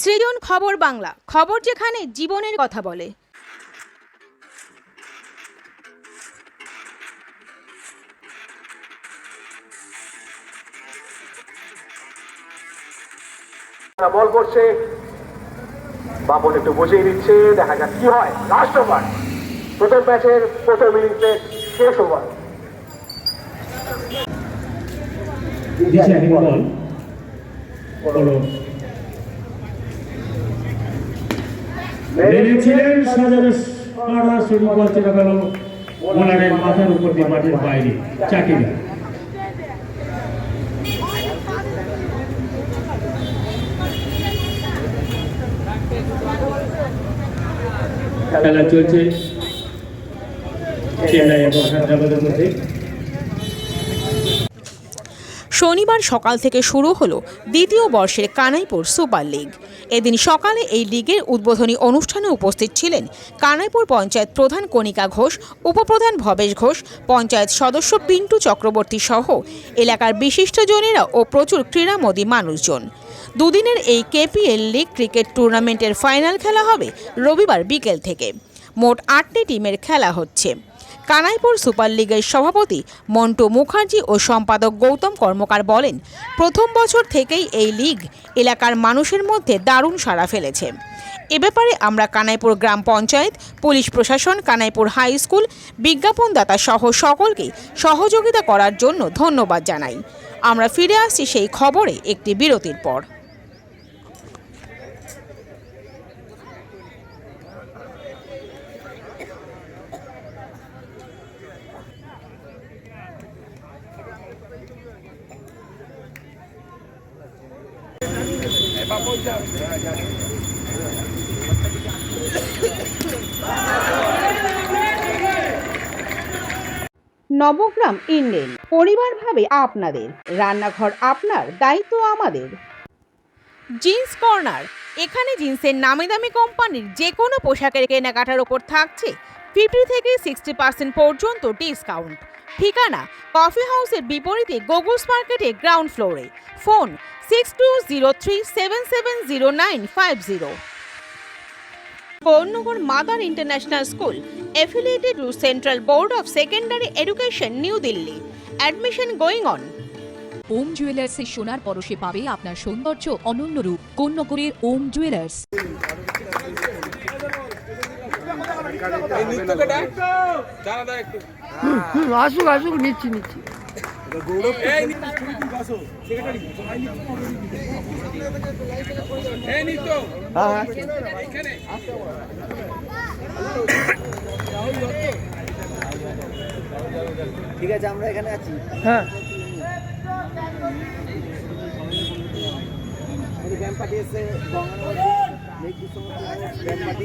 সৃজন খবর বাংলা। খবর যেখানে জীবনের কথা বলে। বল করছে। বাবন একটু বসিয়ে দিচ্ছে দেখা যাক কি হয়। লাস্ট ওভার প্রথম ম্যাচের প্রথম ইনিংসে শেষ ওভার বলো। বলতে গেল। মাথার উপর দিয়ে মাঠের বাইরে। খেলা চলছে। চেন্নাই এবং হায়দ্রাবাদের মধ্যে। শনিবার সকাল থেকে শুরু হলো দ্বিতীয় বর্ষের কানাইপুর সুপার লিগ। এদিন সকালে এই লিগের উদ্বোধনী অনুষ্ঠানে উপস্থিত ছিলেন কানাইপুর পঞ্চায়েত প্রধান কণিকা ঘোষ, উপপ্রধান ভবেশ ঘোষ, পঞ্চায়েত সদস্য পিন্টু চক্রবর্তী সহ এলাকার বিশিষ্টজনেরা ও প্রচুর ক্রীড়ামোদী মানুষজন। দুদিনের এই কেপিএল লিগ ক্রিকেট টুর্নামেন্টের ফাইনাল খেলা হবে রবিবার বিকেল থেকে। মোট আটটি টিমের খেলা হচ্ছে। কানাইপুর সুপার লিগের সভাপতি মন্টু মুখার্জি ও সম্পাদক গৌতম কর্মকার বলেন, প্রথম বছর থেকেই এই লিগ এলাকার মানুষের মধ্যে দারুণ সাড়া ফেলেছে। এ ব্যাপারে আমরা কানাইপুর গ্রাম পঞ্চায়েত, পুলিশ প্রশাসন, কানাইপুর হাই স্কুল, বিজ্ঞাপনদাতা সহ সকলকে সহযোগিতা করার জন্য ধন্যবাদ জানাই। আমরা ফিরে আসছি সেই খবরে একটি বিরতির পর। নবগ্রাম ইন্ডেন। পরিবার ভাবে আপনাদের, রান্নাঘর আপনার, দায়িত্ব আমাদের। জিন্স কর্নার, এখানে জিন্সের নামি দামি কোম্পানির যে কোনো পোশাকের কেনাকাটার ওপর থাকছে ফিফটি থেকে সিক্সটি পার্সেন্ট পর্যন্ত ডিসকাউন্ট ঠিকানা কফি হাউসের বিপরীতে গোগুলস মার্কেটে গ্রাউন্ড ফ্লোরে phone six two zero three seven seven zero nine five zero Kornagar Mother International School, affiliated to Central Board of Secondary Education, New Delhi. Admission going on. Om জুয়েলার্সের সোনার পরশে পাবে আপনার সৌন্দর্য অনন্য রূপ কন্যকরের ওম জুয়েলার্স আসুক আসুক নিচ্ছি নিচ্ছি। ঠিক আছে আমরা এখানে আছি। হ্যাঁ। ব্যায়াম সমস্ত ব্যায়াম পার্টি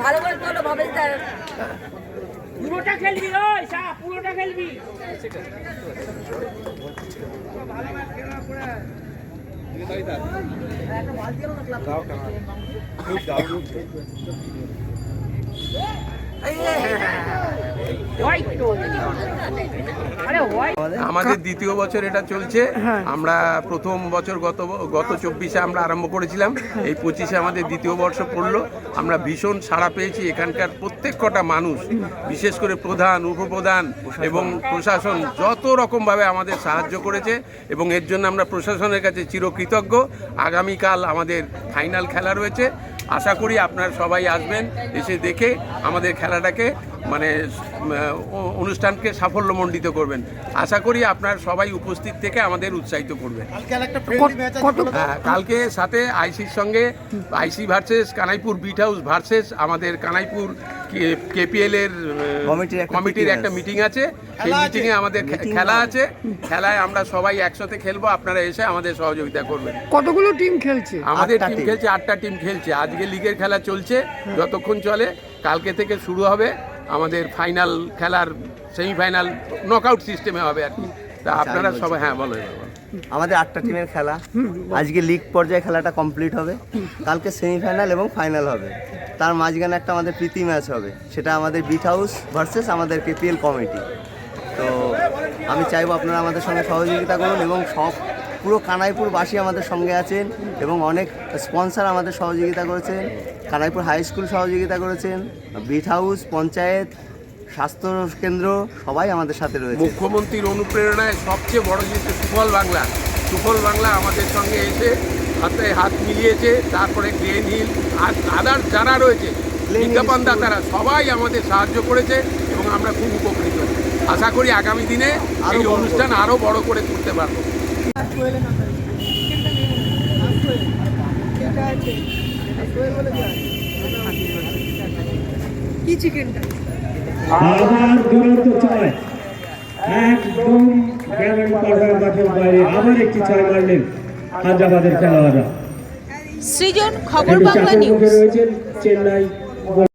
ভালো করে তোলো ভাবে পুরোটা খেলবি ওই সা পুরোটা খেলবি হোয়াইট আমাদের দ্বিতীয় বছর এটা চলছে। আমরা প্রথম বছর গত গত চব্বিশে আমরা আরম্ভ করেছিলাম। এই পঁচিশে আমাদের দ্বিতীয় বর্ষ পড়ল। আমরা ভীষণ সাড়া পেয়েছি। এখানকার প্রত্যেক কটা মানুষ বিশেষ করে প্রধান উপপ্রধান এবং প্রশাসন যত রকমভাবে আমাদের সাহায্য করেছে এবং এর জন্য আমরা প্রশাসনের কাছে চিরকৃতজ্ঞ। আগামীকাল আমাদের ফাইনাল খেলা রয়েছে। আশা করি আপনারা সবাই আসবেন এসে দেখে আমাদের খেলাটাকে মানে অনুষ্ঠানকে সাফল্যমণ্ডিত করবেন। আশা করি আপনার সবাই উপস্থিত থেকে আমাদের উৎসাহিত করবেন হ্যাঁ কালকে সাথে আইসির সঙ্গে IC versus Kanaipur beat house versus আমাদের কানাইপুর কেপিএল এর কমিটির একটা কমিটির একটা মিটিং আছে। সেই মিটিং এ আমাদের খেলা আছে। খেলায় আমরা সবাই একসাথে খেলব। আপনারা এসে আমাদের সহযোগিতা করবেন। কতগুলো টিম খেলছে? আমাদের টিম খেলছে আটটা টিম খেলছে। আজকে লিগের খেলা চলছে যতক্ষণ চলে কালকে থেকে শুরু হবে। আমাদের ফাইনাল খেলার সেমিফাইনাল নকআউট সিস্টেমে হবে আর কি। তা আপনারা সবাই হ্যাঁ বলো। আমাদের আটটা টিমের খেলা। আজকে লিগ পর্যায়ে খেলাটা কমপ্লিট হবে। কালকে সেমিফাইনাল এবং ফাইনাল হবে। তার মাঝখানে একটা আমাদের প্রীতি ম্যাচ হবে। সেটা আমাদের বিট হাউস ভার্সেস আমাদের কেপিএল কমিটি তো আমি চাইব আপনারা আমাদের সঙ্গে সহযোগিতা করুন এবং সব পুরো কানাইপুরবাসী আমাদের সঙ্গে আছেন এবং অনেক স্পন্সর আমাদের সহযোগিতা করেছেন। কানাইপুর হাই স্কুল সহযোগিতা করেছেন। বিট হাউস পঞ্চায়েত স্বাস্থ্য কেন্দ্র সবাই আমাদের সাথে রয়েছে। মুখ্যমন্ত্রীর অনুপ্রেরণায় সবচেয়ে বড় জিনিস সুফল বাংলা। সুফল বাংলা আমাদের সঙ্গে এসে হাতে হাত মিলিয়েছে তারপরে গ্লেন হিল আর আদার যারা রয়েছে বিজ্ঞাপন দাতারা সবাই আমাদের সাহায্য করেছে এবং আমরা খুব উপকৃত। আশা করি আগামী দিনে এই অনুষ্ঠান আরও বড় করে তুলতে পারব। কি চিকেনটা? আবার দুরন্ত ছয় একদম গ্রামীণ পাড়ার মাঠের বাইরে। আবার একটি ছয় মারলেন হায়দ্রাবাদের খেলোয়াড়রা। সৃজন খবর বাংলা নিউজ। চেন্নাই।